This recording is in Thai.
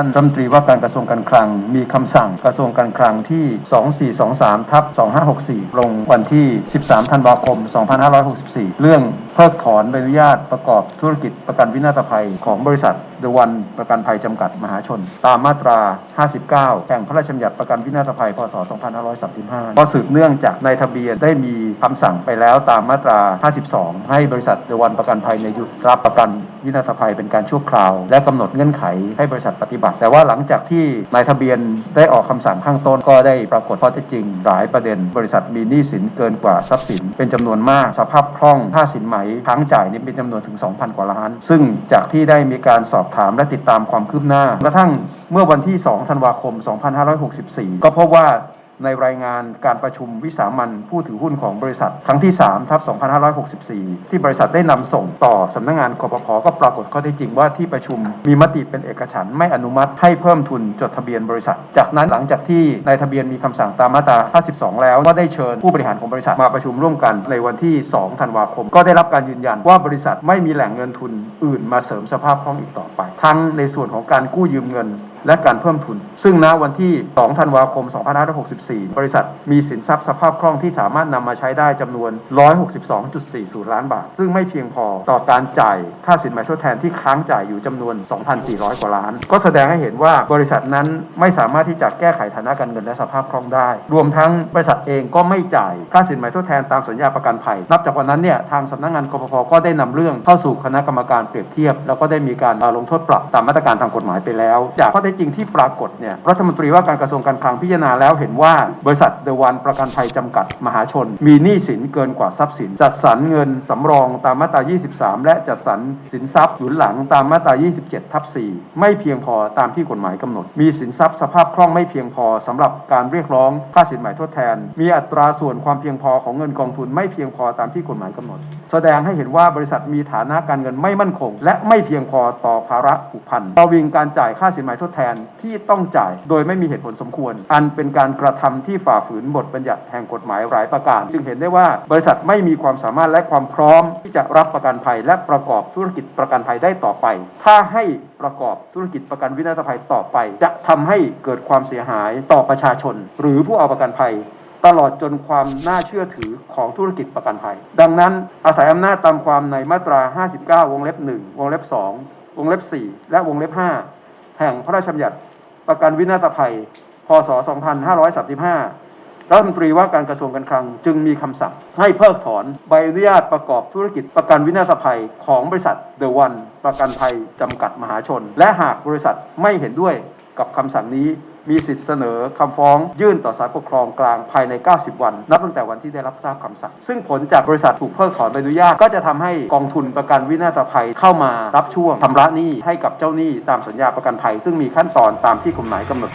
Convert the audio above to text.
านรัฐมนตรีว่าการกระทรวงการคลัง มีคำสั่งกระทรวงการคลังที่ 2423ทับ2564 ลงวันที่ 13 ธันวาคม 2564 เรื่องเพิกถอนใบอนุญาตประกอบธุรกิจประกันวินาศภัยของบริษัท The One ประกันภัยจำกัดมหาชน ตามมาตรา 59 แห่งพระราชบัญญัติประกันวินาศภัย พศ 2535 ก็สืบเนื่องจากในทะเบียนได้มีคำสั่งไปแล้วตามมาตรา 52 ให้บริษัท The One ประกันภัยในยหยุดรับประกันวินาศภัยเป็นการชั่วคราว และกำหนดเงื่อนไขให้บริษัทปฏิบัติแต่ว่าหลังจากที่นายทะเบียนได้ออกคำสั่งข้างต้นก็ได้ปรากฏข้อเท็จจริง หลายประเด็น บริษัทมีหนี้สินเกินกว่าทรัพย์สิน เป็นจำนวนมาก สภาพคล่องค่าสินไหมค้างจ่ายนี่เป็นจำนวนถึง 2,000 กว่าล้าน ซึ่งจากที่ได้มีการสอบถามและติดตามความคืบหน้ากระทั่งเมื่อวันที่ 2 ธันวาคม 2564 ก็พบว่า ในรายงานการประชุมวิสามันผู้ถือหุ้นของบริษัท ครั้งที่3ทับ2564 ที่บริษัทได้นำส่งต่อสำนักงงานคอปพก็ปรากฏข้อเท็จจริงว่าที่ประชุมมีมติเป็นเอกฉันท์ไม่อนุมัติให้เพิ่มทุนจดทะเบียนบริษัท จากนั้นหลังจากที่นายทะเบียนมีคำสั่งตามมาตรา 52 แล้ว ก็ได้เชิญผู้บริหารของบริษัทมาประชุมร่วมกันในวันที่ 2 ธันวาคม ก็ได้รับการยืนยันว่าบริษัทไม่มีแหล่งเงินทุนอื่นมาเสริมสภาพคล่องอีกต่อไป ทั้งในส่วนของการกู้ยืมเงินและการเพิ่มทุน ซึ่งณวันที่ 2 ธันวาคม 2564 บริษัทมีสินทรัพย์สภาพคล่องที่สามารถนำมาใช้ได้จำนวน 162.40 ล้านบาท ซึ่งไม่เพียงพอต่อการจ่ายค่าสินไหมทดแทนที่ค้างจ่ายอยู่จำนวน 2,400 กว่าล้าน ก็แสดงให้เห็นว่าบริษัทนั้นไม่สามารถที่จะแก้ไขฐานะการเงินและสภาพคล่องได้ รวมทั้งบริษัทเองก็ไม่จ่ายค่าสินไหมทดแทนตามสัญญาประกันภัย นับจากวันนั้นเนี่ยทางสำนักงานกปภก็ได้นำเรื่องเข้าสู่คณะกรรมการเปรียบเทียบ แล้วก็ได้มีการลงโทษปรับตามมาตรการทางกฎหมายไปแล้ว จากข้อเทจจริงที่ปรากฏเนี่ยรัฐมนตรีว่าการกระทรวงการคลังพิจารณาแล้วเห็นว่าบริษัทเดวันประกันภัยจำกัดมหาชน มีหนี้สินเกินกว่าทรัพย์สิน จัดสรรเงินสำรองตามมาตรา 23 และจัดสรรสินทรัพย์หนุนหลังตามมาตรา 27 ทับ 4 ไม่เพียงพอตามที่กฎหมายกำหนด มีสินทรัพย์สภาพคล่องไม่เพียงพอสำหรับการเรียกร้องค่าสินไหม่ทดแทน มีอัตราส่วนความเพียงพอของเงินกองทุนไม่เพียงพอตามที่กฎหมายกำหนด แสดงให้เห็นว่าบริษัทมีฐานะการเงินไม่มั่นคง และไม่เพียงพอต่อภาระผูกพันประวิงการจ่ายค่าสินไหม่ทดแทนที่ต้องจ่าย โดยไม่มีเหตุผลสมควร อันเป็นการกระทำที่ฝ่าฝืนบทบัญญัติแห่งกฎหมายหลายประการ จึงเห็นได้ว่าบริษัทไม่มีความสามารถและความพร้อมที่จะรับประกันภัยและประกอบธุรกิจประกันภัยได้ต่อไป ถ้าให้ประกอบธุรกิจประกันวินาศภัยต่อไป จะทำให้เกิดความเสียหายต่อประชาชน หรือผู้เอาประกันภัยตลอดจนความน่าเชื่อถือของธุรกิจประกันภัย ดังนั้นอาศัยอำนาจตามความในมาตรา 59 วงเล็บ 1 วงเล็บ 2 วงเล็บ 4 และวงเล็บ 5 แห่งพระราชบัญญัติประกันวินาศภัย พศ 2535 รัฐมนตรีว่าการกระทรวงการคลังจึงมีคำสั่งให้เพิกถอนใบอนุญาตประกอบธุรกิจประกันวินาศภัยของบริษัทเดอะวันประกันภัยจำกัดมหาชน และหากบริษัทไม่เห็นด้วยกับคำสั่งนี้ มีสิทธิเสนอคำฟ้องยื่นต่อศาลปกครองกลางภายใน 90 วัน นับตั้งแต่วันที่ได้รับทราบคำสั่ง ซึ่งผลจากบริษัทถูกเพิกถอนใบอนุญาตก็จะทำให้กองทุนประกันวินาศภัยเข้ามารับช่วงชำระหนี้ให้กับเจ้าหนี้ตามสัญญาประกันภัย ซึ่งมีขั้นตอนตามที่กฎหมายกำหนด